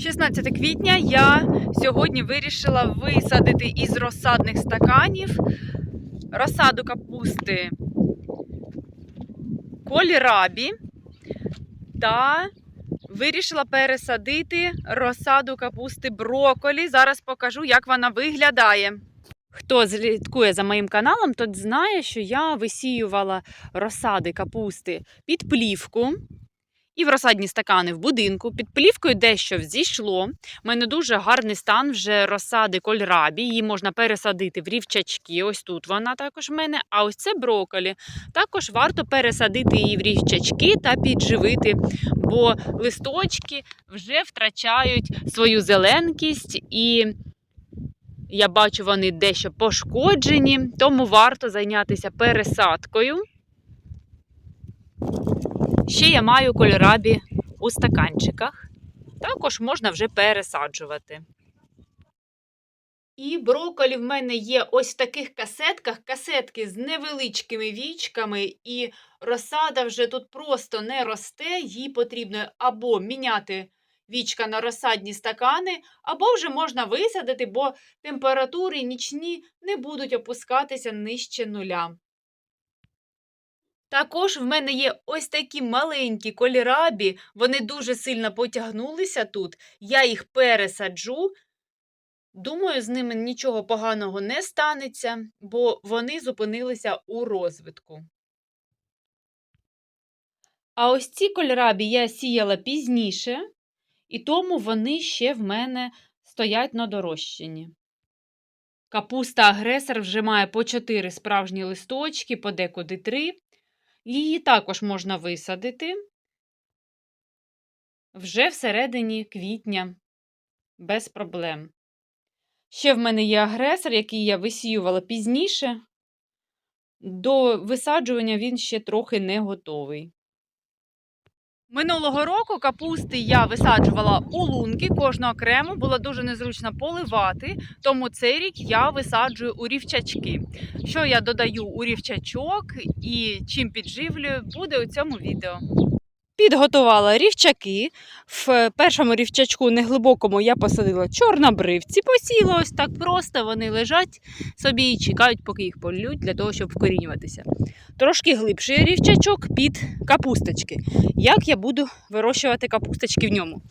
16 квітня я сьогодні вирішила висадити із розсадних стаканів розсаду капусти кольрабі та вирішила пересадити розсаду капусти броколі. Зараз покажу, як вона виглядає. Хто слідкує за моїм каналом, тот знає, що я висіювала розсади капусти під плівку і в розсадні стакани в будинку. Під плівкою дещо взійшло. У мене дуже гарний стан вже розсади кольрабі. Її можна пересадити в рівчачки. Ось тут вона також в мене. А ось це броколі. Також варто пересадити її в рівчачки та підживити, бо листочки вже втрачають свою зеленкість і. Я бачу, вони дещо пошкоджені, тому варто зайнятися пересадкою. Ще я маю кольорабі у стаканчиках. Також можна вже пересаджувати. І брокколі в мене є ось в таких касетках. Касетки з невеличкими вічками, і розсада вже тут просто не росте. Їй потрібно або міняти вічка на розсадні стакани, або вже можна висадити, бо температури нічні не будуть опускатися нижче нуля. Також в мене є ось такі маленькі кольрабі, вони дуже сильно потягнулися тут. Я їх пересаджу. Думаю, з ними нічого поганого не станеться, бо вони зупинилися у розвитку. А ось ці кольрабі я сіяла пізніше, і тому вони ще в мене стоять на дорощині. Капуста агресор вже має по 4 справжні листочки, подекуди 3. Її також можна висадити вже всередині квітня, без проблем. Ще в мене є агресор, який я висіювала пізніше. До висаджування він ще трохи не готовий. Минулого року капусти я висаджувала у лунки, кожну окремо, було дуже незручно поливати, тому цей рік я висаджую у рівчачки. Що я додаю у рівчачок і чим підживлюю, буде у цьому відео. Підготувала рівчаки. В першому рівчачку неглибокому я посадила чорнобривці, посіла ось так просто, вони лежать собі і чекають, поки їх полють, для того, щоб вкорінюватися. Трошки глибший рівчачок під капусточки. Як я буду вирощувати капусточки в ньому?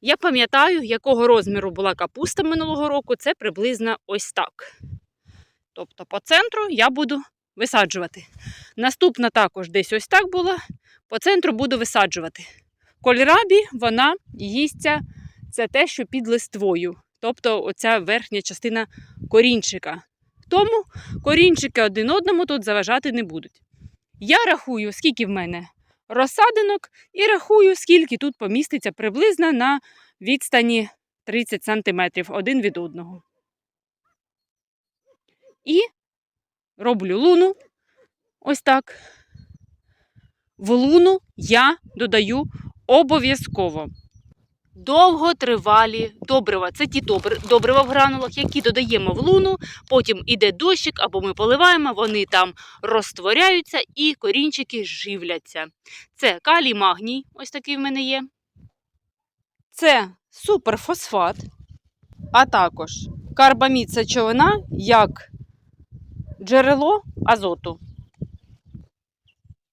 Я пам'ятаю, якого розміру була капуста минулого року, це приблизно ось так. Тобто по центру я буду висаджувати. Наступна також десь ось так була. По центру буду висаджувати. Кольрабі вона їсться це те, що під листвою, тобто оця верхня частина корінчика. Тому корінчики один одному тут заважати не будуть. Я рахую, скільки в мене розсадинок, і рахую, скільки тут поміститься приблизно на відстані 30 см один від одного. І роблю луну ось так. В луну я додаю обов'язково довготривалі добрива. Це ті добрива в гранулах, які додаємо в луну, потім іде дощик або ми поливаємо, вони там розтворяються і корінчики живляться. Це калій магній, ось такий в мене є. Це суперфосфат, а також карбамід сечовина як джерело азоту.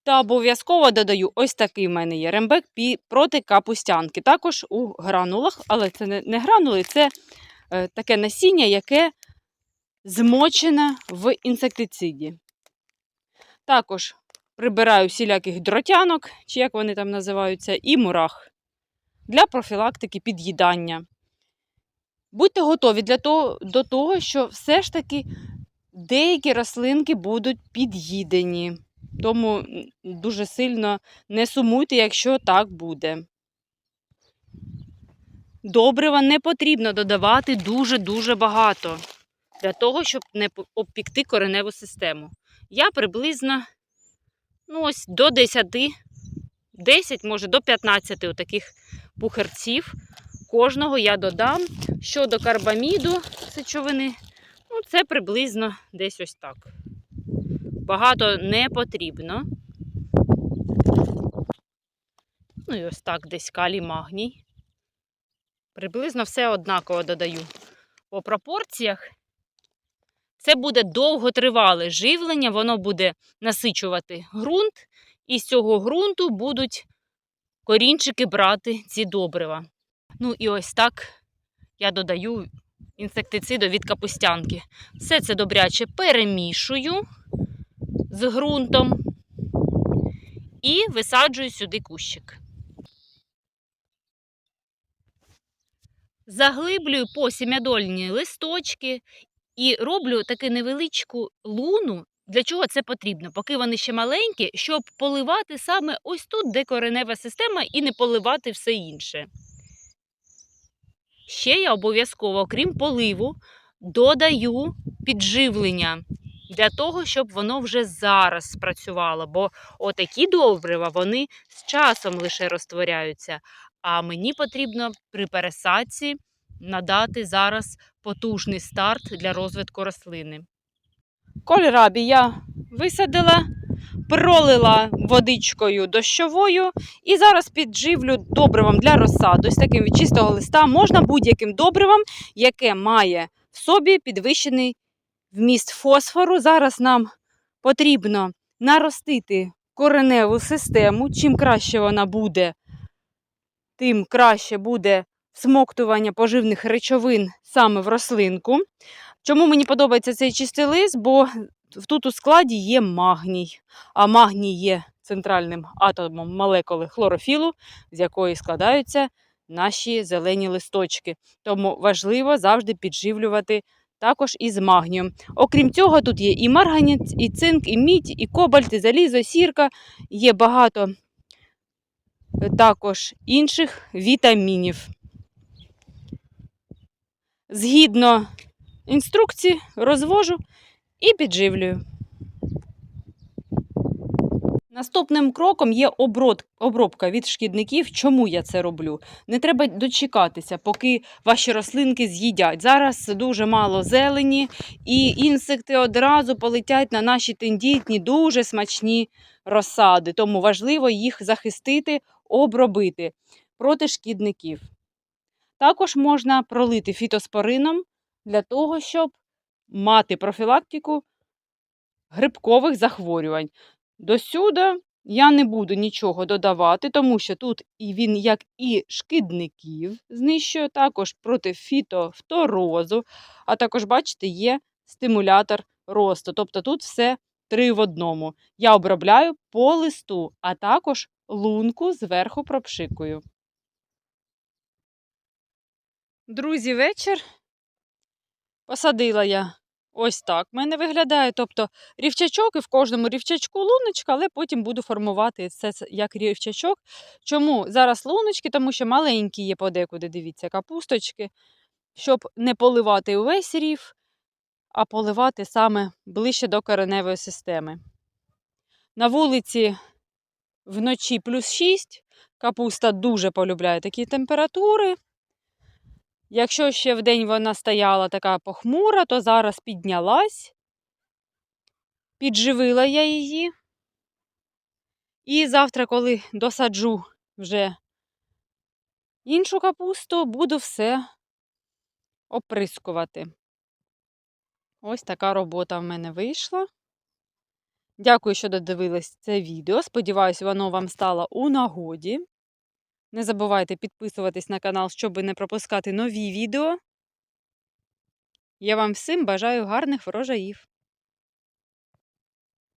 Та обов'язково додаю ось такий в мене є рембек проти капустянки. Також у гранулах, але це не гранули, це е, таке насіння, яке змочене в інсектициді. Також прибираю всіляких дротянок, чи як вони там називаються, і мурах для профілактики під'їдання. Будьте готові для того, до того, що все ж таки деякі рослинки будуть під'їдені. Тому дуже сильно не сумуйте, якщо так буде. Добрива не потрібно додавати дуже-дуже багато для того, щоб не обпікти кореневу систему. Я приблизно ну ось до 10, 10, може до 15 таких пухарців. Кожного я додам. Щодо карбаміду сечовини, ну це приблизно десь ось так багато не потрібно. Ну і ось так десь калій магній. Приблизно все однаково додаю. По пропорціях це буде довготривале живлення, воно буде насичувати ґрунт, і з цього ґрунту будуть корінчики брати ці добрива. Ну і ось так я додаю інсектициду від капустянки. Все це добряче перемішую з ґрунтом і висаджую сюди кущик. Заглиблюю по сім'ядольні листочки і роблю таку невеличку луну. Для чого це потрібно? Поки вони ще маленькі, щоб поливати саме ось тут, де коренева система, і не поливати все інше. Ще я обов'язково, окрім поливу, додаю підживлення для того, щоб воно вже зараз спрацювало. Бо отакі добрива вони з часом лише розтворяються. А мені потрібно при пересадці надати зараз потужний старт для розвитку рослини. Кольрабі я висадила, пролила водичкою дощовою і зараз підживлю добривом для розсаду. Ось таким від чистого листа можна будь-яким добривом, яке має в собі підвищений вміст фосфору. Зараз нам потрібно наростити кореневу систему. Чим краще вона буде, тим краще буде смоктування поживних речовин саме в рослинку. Чому мені подобається цей чистий лист? Бо тут у складі є магній, а магній є центральним атомом молекули хлорофілу, з якої складаються наші зелені листочки. Тому важливо завжди підживлювати також із магнієм. Окрім цього, тут є і марганець, і цинк, і мідь, і кобальт, і залізо, сірка. Є багато е, також інших вітамінів. Згідно інструкції, розвожу і підживлюю. Наступним кроком є оброд, обробка від шкідників. Чому я це роблю? Не треба дочекатися, поки ваші рослинки з'їдять. Зараз дуже мало зелені, і інсекти одразу полетять на наші тендітні, дуже смачні розсади. Тому важливо їх захистити, обробити проти шкідників. Також можна пролити фітоспорином для того, щоб мати профілактику грибкових захворювань. Досюди я не буду нічого додавати, тому що тут він, як і шкідників, знищує, також проти фітофторозу, а також, бачите, є стимулятор росту. Тобто тут все три в одному. Я обробляю по листу, а також лунку зверху пропшикую. Друзі, вечір. Посадила я ось так. В мене виглядає. Тобто рівчачок і в кожному рівчачку луночка, але потім буду формувати це як рівчачок. Чому зараз луночки? Тому що маленькі є подекуди, дивіться, капусточки, щоб не поливати увесь рів, а поливати саме ближче до кореневої системи. На вулиці вночі плюс 6. Капуста дуже полюбляє такі температури. Якщо ще в день вона стояла така похмура, то зараз піднялась, підживила я її. І завтра, коли досаджу вже іншу капусту, буду все оприскувати. Ось така робота в мене вийшла. Дякую, що додивились це відео. Сподіваюсь, воно вам стало у нагоді. Не забувайте підписуватись на канал, щоб не пропускати нові відео. Я вам всім бажаю гарних врожаїв!